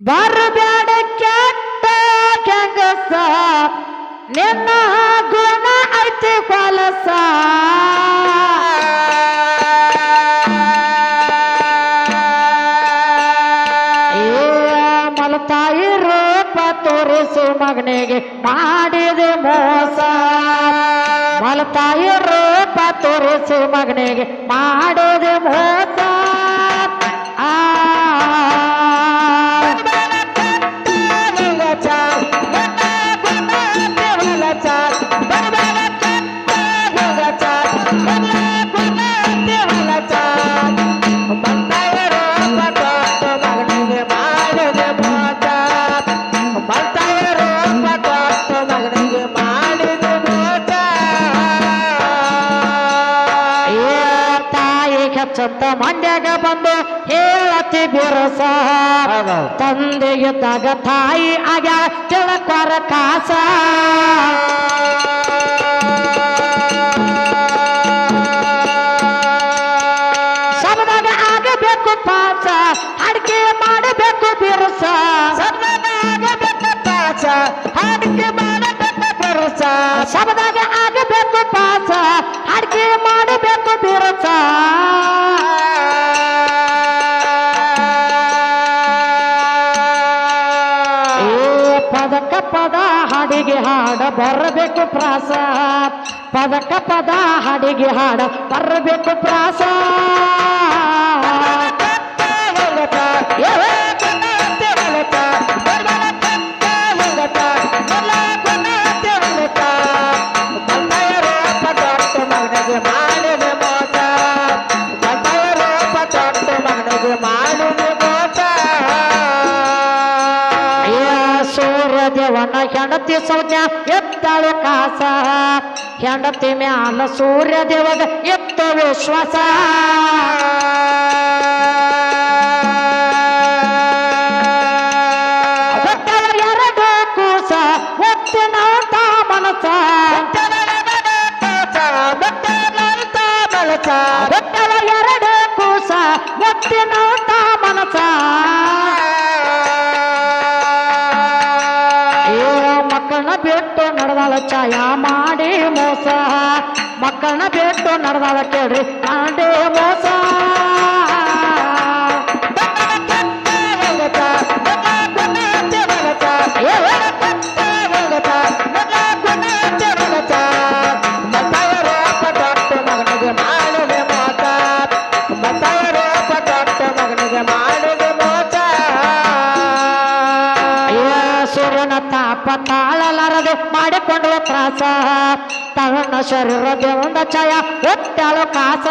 ಬರಬೇಡ ಕೆಟ್ಟ ಕೆಂಗಸ, ನಿನ್ನ ಗುಣ ಐತಿ ಕೊಲಸ ಮಲತಾಯಿ ರೂಪ ತೋರಿಸು ಮಗನಿಗೆ, ಮಾಡಿದೆ ಮೋಸ. ಮಲತಾಯಿ ರೂಪ ತೋರಿಸು ಮಗನಿಗೆ, ಮಾಡಿದೆ ಮೋಸ. ಬಿರಸ ತಂದೆ ಇದ್ದಾಗ ತಾಯಿ ಆಗ ತಿಳಕೊರ ಕಾಸ ಸಬದಾಗ ಆಗಬೇಕು ಪಾಸ ಅಡಿಕೆ ಮಾಡಬೇಕು ಬಿರುಸ ಸಬದಾಗ ಆಗಬೇಕು ಪಾಸ ಅಡಿಕೆ ಮಾಡಬೇಕು ಬಿರುಸ ಸಬದಾಗ ಆಗಬೇಕು ಪಾಸ ಅಡಿಕೆ ಮಾಡಬೇಕು ಬಿರುಸ ಹಾಡಿಗೆ ಹಾಡ ಬರಬೇಕು ಪ್ರಾಸ ಪದಕ ಪದ ಹಾಡಿಗೆ ಹಾಡ ಬರಬೇಕು ಪ್ರಾಸ ಹೆಂಡತಿ ಸೌಜ ಎತ್ತಾಳು ಕಾಸ. ಹೆಂಡತಿ ಮ್ಯಾಲ ಸೂರ್ಯ ದೇವದ ಎತ್ತ ವಿಶ್ವಾಸ. ಬಿಟ್ಟು ನಡೆದಾಳ ಛಾಯ ಮಾಡಿ ಮೋಸ ಮಕ್ಕಳನ್ನ ಬಿಟ್ಟು ನಡೆದಾಳ ಕೇಳ್ರಿ ಮಾಡಿ ಮೋಸ ತಾಪ ತಾಳಲಾರದೆ ಮಾಡಿಕೊಂಡು ತ್ರಾಸ. ತನ್ನ ಶರೀರ ದೇವಂದ ಛಾಯ ಒಟ್ಟಾಳು ಕಾಸ.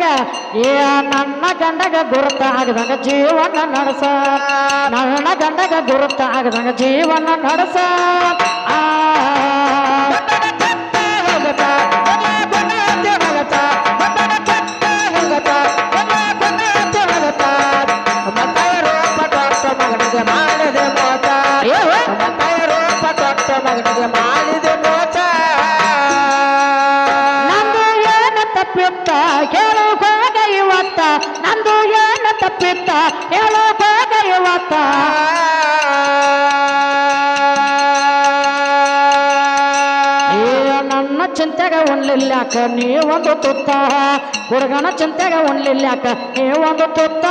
ಗಂಡಗ ಏ ನನ್ನ ಗಂಡಗ ಗುರುತ ಆಗದಂಗ ಜೀವನ ನಡೆಸ. ನನ್ನ ಗಂಡಗ ಗುರುತ ಆಗದಂಗ ಜೀವನ ನಡೆಸ. ತಪ್ಪಿತ್ತ, ಹೇಳು ಹೋಗ ಇವತ್ತ. ನಂದು ಏನು ತಪ್ಪಿತ್ತ, ಹೇಳು ಹೋಗ ಇವತ್ತ. ನನ್ನ ಚಿಂತೆಗ ನೀ ಒಂದು ತುತ್ತ. ಹುಡುಗನ ಚಿಂತೆಗ ಉಣ್ಲಿಲ್ಲಾಕ ಒಂದು ತುತ್ತ.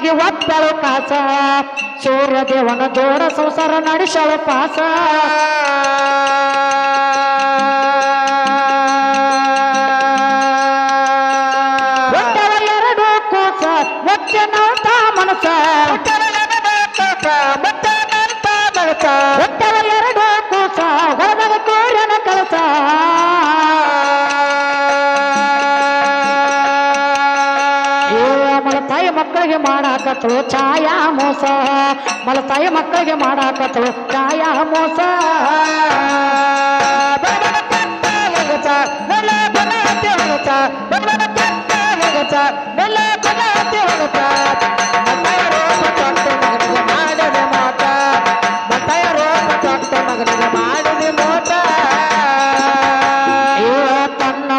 ಮಾತಿಗೆ ಒತ್ತಳು ಕಾಸ ಸೂರ್ಯ ದೇವನ ಜೋಡ ಸಂಸಾರ ನಡೆಸಳು ಪಾಸ. ಮಕ್ಕಳಿಗೆ ಮಾಡಾಕತ್ತಳು ಛಾಯಾ ಮೋಸ. ಮಲತಾಯಿ ಮಕ್ಕಳಿಗೆ ಮಾಡಾಕತ್ಳು ಛಾಯಾ ಮೋಸ.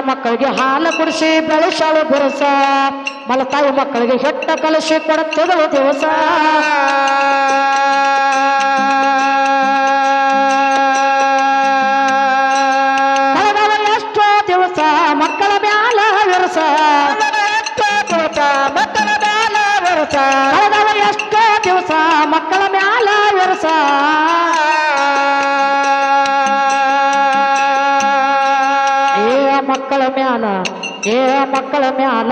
ಮಕ್ಕಳಿಗೆ ಹಾಲು ಕುಡಿಸಿ ಬೆಳೆಸಲು ಬಿರುಸ. ಮಲತಾಯಿ ಮಕ್ಕಳಿಗೆ ಹೆಟ್ಟ ಕಲಸಿ ಕೊಡುತ್ತದೋ ದಿವಸ. ಕಳೆದವ ಎಷ್ಟೋ ದಿವಸ, ಮಕ್ಕಳ ಮ್ಯಾಲ ವಿರಸ. ಕಳೆದವ ಎಷ್ಟೋ ದಿವಸ, ಮಕ್ಕಳ ಮ್ಯಾಲ ವಿರಸ. ಏ ಮಕ್ಕಳ ಮ್ಯಾಲ, ಏ ಮಕ್ಕಳ ಮ್ಯಾಲ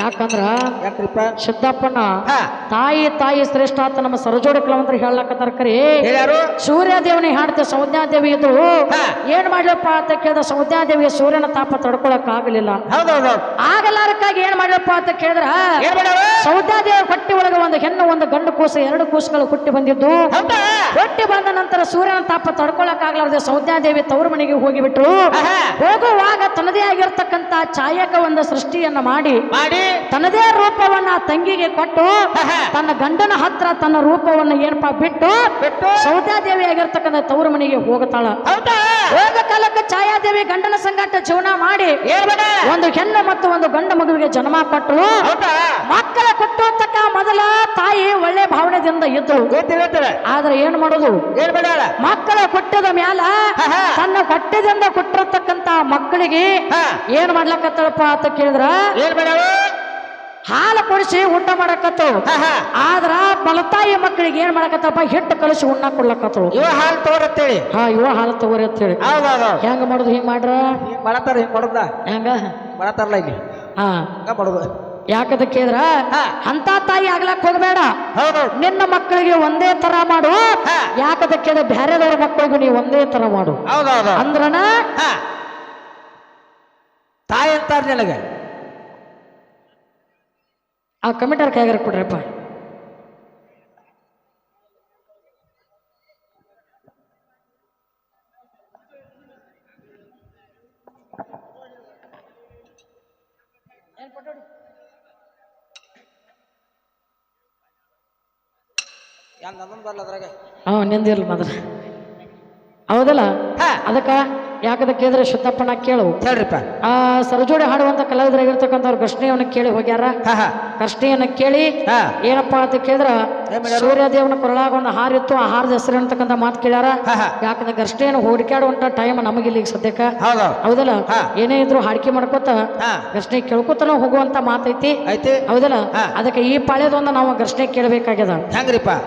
ಯಾಕಂದ್ರ ಯಾಕ್ರಿಪ್ಪ? ಸಿದ್ದಪ್ಪನ ತಾಯಿ ತಾಯಿ ಶ್ರೇಷ್ಠ ಅಂತ ನಮ್ಮ ಸರಜೋಡ ಕಲಾವಂತರು ಹೇಳಕತ್ತಾರ ಕರಿ. ಹೇಳ್ಯಾರು? ಸೂರ್ಯದೇವನಿ ಹಾಡ್ತೆ ಸೌಜ್ಞಾದೇವಿ ಇದು. ಏನ್ ಮಾಡ್ಲಪ್ಪ ಅಂತ ಕೇಳಿದ ಸೌಜ್ಞಾದೇವಿ ಸೂರ್ಯನ ತಾಪ ತಡ್ಕೊಳಕ್ ಆಗಲಿಲ್ಲ. ಆಗಲಾರಕ್ಕಾಗಿ ಏನ್ ಮಾಡ್ಲಪ್ಪ ಅಂತ ಕೇಳಿದ್ರ ಸೌಜ್ಞಾದೇವಿ ಹೊಟ್ಟಿ ಒಳಗೆ ಒಂದು ಹೆಣ್ಣು ಒಂದು ಗಂಡು ಕೂಸು ಎರಡು ಕೂಸುಗಳು ಹುಟ್ಟಿ ಬಂದಿದ್ದು. ಹೊಟ್ಟಿ ಬಂದ ನಂತರ ಸೂರ್ಯನ ತಾಪ ತಡ್ಕೊಳಕ್ ಸೌದ್ಯಾದೇವಿ ತವರು ಮನೆಗೆ ಹೋಗಿಬಿಟ್ರು. ಹೋಗುವಾಗ ತನ್ನದೇ ಆಗಿರ್ತಕ್ಕಂತ ಛಾಯಕ ಒಂದು ಸೃಷ್ಟಿಯನ್ನ ಮಾಡಿ ಮಾಡಿ. ತನ್ನದೇ ರೂಪವನ್ನ ತಂಗಿಗೆ ಕೊಟ್ಟು. ತನ್ನ ಗಂಡನ ಹತ್ರ ತನ್ನ ರೂಪವನ್ನ ಏನಪ್ಪಾ ಬಿಟ್ಟು ಬಿಟ್ಟು. ಸೌದ್ಯಾದೇವಿ ಆಗಿರ್ತಕ್ಕಂಥ ತವರು ಮನೆಗೆ ಹೋಗತಾಳ. ಹೋಗ ಕಾಲಕ್ಕೆ ಛಾಯಾದೇವಿ ಗಂಡನ ಸಂಗಾಟ ಜೀವನ ಮಾಡಿ ಒಂದು ಹೆಣ್ಣು ಮತ್ತು ಒಂದು ಗಂಡ ಮಗುವಿಗೆ ಜನ್ಮ ಕೊಟ್ಟಳು. ಮಕ್ಕಳ ಕೊಟ್ಟುವಂತಕ್ಕ ಮೊದಲ ತಾಯಿ ಒಳ್ಳೆ ಭಾವನೆದಿಂದ ಇದ್ದಳು ಹೇಳ್ತಾರೆ ಆದ್ರೆ ಏನ್ ಮಾಡೋದು? ಮಕ್ಕಳ ಕೊಟ್ಟದ ಮ್ಯಾಲ. ತನ್ನ ಹೊಟ್ಟೆದಿಂದ ಕೊಟ್ಟಿರತಕ್ಕಂತ ಮಕ್ಕಳಿಗೆ ಏನ್ ಮಾಡ್ಲಕತ್ತಳಪ್ಪ ಅಂತ ಕೇಳಿದ್ರ? ಹಾಲು ಕೊಡಿಸಿ ಊಟ ಮಾಡಕತ್ತು. ಆದ್ರ ಬಲತಾಯಿ ಮಕ್ಕಳಿಗೆ ಏನ್ ಮಾಡಕತ್ತಪ್ಪ ಹಿಟ್ಟು ಕಳಿಸಿ ಉಣ್ಣ ಕೊಡ್ಲಕತ್ತಳು. ಇವ ಹಾಲು ತೋರತ್ತೇಳಿ ಹಾ ಇವ ಹಾಲು ತಗೋರಿ ಅಂತ ಹೇಳಿ ಹೌದೌದು ಹೆಂಗ ಮಾಡುದು ಹಿಂಗ್ ಮಾಡ್ರ? ಹಿಂಗ್ ಮಾಡತಾರ ಹಿಂಗ್ ಮಾಡುದ ಹೆಂಗ? ಮಾಡತಾರಲ್ಲ ಇಲ್ಲಿ? ಹಾ. ಹಂಗ ಮಾಡುದು. ಯಾಕದ ಕೇಳಿದ್ರ. ಅಂತ ತಾಯಿ ಆಗ್ಲಕ್ ಹೋಗ್ಬೇಡ. ಹೌದು. ನಿನ್ನ ಮಕ್ಕಳಿಗೆ ಒಂದೇ ತರ ಮಾಡು. ಯಾಕದ ಕೇಳಿದ ಬ್ಯಾರೆದವ್ರ ಮಕ್ಕಳಿಗೂ ನೀವು ಒಂದೇ ತರ ಮಾಡು. ಅಂದ್ರನ? ತಾಯಿ ಅಂತಾರ ನಿನಗೆ. ಆ ಕಮಿಟರ್ ಕೈಗಾರ ಕೊಡ್ರಪ್ಪ. ಹಾ ನಿಂದಿರ್ಲಿ ಮದ್ರ ಹೌದಲ್ಲ? ಹಾ. ಅದಕ್ಕ ಯಾಕದ ಕೇಳಿದ್ರೆ ಶುದ್ಧಪ್ಪನ ಕೇಳು. ಹೇಳ್ರಿಪ್ಪ. ಆ ಸರಜೋಡಿ ಹಾಡುವಂತ ಕಲಾವಿದರಾಗಿರ್ತಕ್ಕಂಥವ್ರು ಘರ್ಷಣೆಯನ್ನ ಕೇಳಿ ಹೋಗ್ಯಾರ? ಹಾ ಕೇಳಿ ಹಾ. ಏನಪ್ಪಾ ಅಂತ ಕೇಳಿದ್ರ? ಸೂರ್ಯದೇವನ ಕೊರಳಾಗ ಒಂದು ಹಾರಿತ್ತು ಆ ಹಾರದ ಹೆಸರು ಅಂತಕ್ಕಂಥ ಮಾತು ಕೇಳ್ಯಾರ? ಯಾಕಂದ್ರೆ ಗರ್ಷ್ಟೇನು ಹುಡುಕ್ಯಾಡುವಂತ ಟೈಮ್ ನಮಗೆ ಈಗ ಸದ್ಯಕ್ಕ. ಹೌದು. ಹೌದಲ್ಲ? ಏನೇ ಇದ್ರು ಹಾಡಿಕೆ ಮಾಡ್ಕೋತ ಘರ್ಷಣೆ ಕೇಳ್ಕೊತನ ಹೋಗುವಂತ ಮಾತೈತಿ? ಐತಿ. ಹೌದಲ್ಲ. ಅದಕ್ಕೆ ಈ ಪಾಳ್ಯದೊಂದು ನಾವು ಘರ್ಷಣೆ ಕೇಳಬೇಕಾಗ್ಯದ.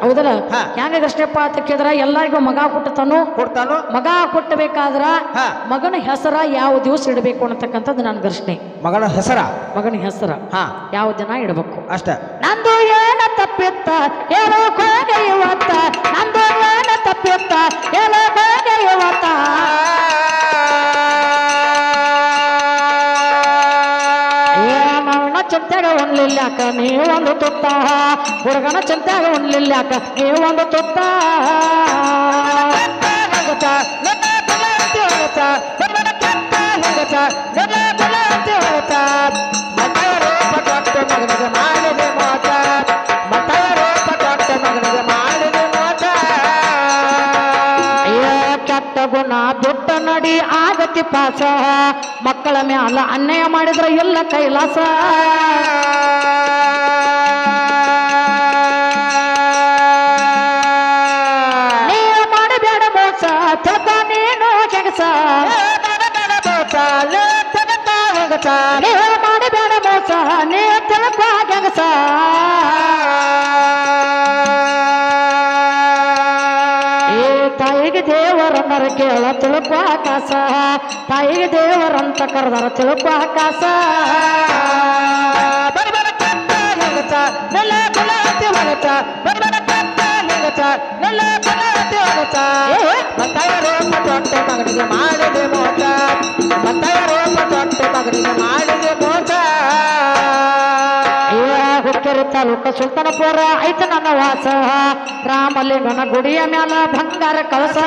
ಹೌದಲ್ಲ. ಹೆಂಗ ಘರ್ಷಣೆಪ್ಪ ಅಂತ ಕೇಳಿದ್ರ ಎಲ್ಲರಿಗೂ ಮಗ ಕೊಟ್ಟತಾನು ಕೊಡ್ತಾನು ಮಗ ಕೊಟ್ಟಬೇಕಾದ್ರ ಮಗನ ಹೆಸರ ಯಾವ ದಿವಸ ಇಡಬೇಕು ಅನ್ನತಕ್ಕಂಥದ್ದು ನನ್ನ ಘರ್ಷಣೆ ಮಗನ ಹೆಸರ? ಮಗನ ಹೆಸರ. ಹಾ. ಯಾವ ದಿನ ಇಡಬೇಕು? ಅಷ್ಟೇ. ನಂದು ಏನ ತಪ್ಪಿತ್ತ? ಹೇಳೋ ಹೋಗೆ ಇವತ್ತ, ನಂದು ಏನ ತಪ್ಪಿತ್ತ, ಹೇಳೋ ಹೋಗೆ ಇವತ್ತ. ಚಿಂತೆಗ ಉಣ್ಲಿಲ್ಲಾಕ ನೀವೊಂದು ತುತ್ತ. ಹುಡುಗನ ಚಿಂತೆಗ ಉಣ್ಲಿಲ್ಲಾಕ ನೀವೊಂದು ತುತ್ತ. ತಿಪ್ಪಾಸ ಮಕ್ಕಳ ಮ್ಯಾಲ ಅನ್ಯಾಯ ಮಾಡಿದ್ರ ಎಲ್ಲ ಕೈಲಾಸ. ಮಾಡಬೇಡ ಮೋಸ ತಗ ನೀನು ಕೆಗಸ. ನೀವು ತಿಳ್ಕೊ ಆಕಾಶ ತಾಯಿಗೆ ದೇವರಂತ ಕರೆದರ ತಿಳ್ಕೊ ಆಕಾಶ ಬಡಬಡ ಕಟ್ಟ ಮಗಚ ನೆಲ ಕುಲಾತಿ ಮಗಚ ಬಡಬಡ ಕಟ್ಟ ಮಗಚ ನೆಲ ಕುಲಾತಿ ಮಗಚ ಮತ್ತಾಯ ರೂಪ ದೊಡ್ಡ ಮಗನಿಗೆ ಮಾಡಿದೆ ಮೋಚ ಮತ್ತಾಯ ರೂಪ ದೊಡ್ಡ ಮಗನಿಗೆ ಮಾಡಿದೆ ತಾಲೂಕ ಸುಲ್ತಾನಪುರ ಐತ ನನ್ನ ವಾಸ. ರಾಮಲಿಂಗನ ಗುಡಿಯ ಮ್ಯಾಲ ಬಂಗಾರ ಕಳಸ.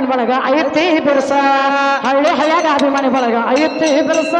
ಅಭಿಮಾನಿ ಬಳಗ ಐತಿ ಬಿರುಸ. ಹಳ್ಳಿ ಹಳ್ಯಾಗ ಅಭಿಮಾನಿ ಬಳಗ ಐತಿ ಬಿರುಸ.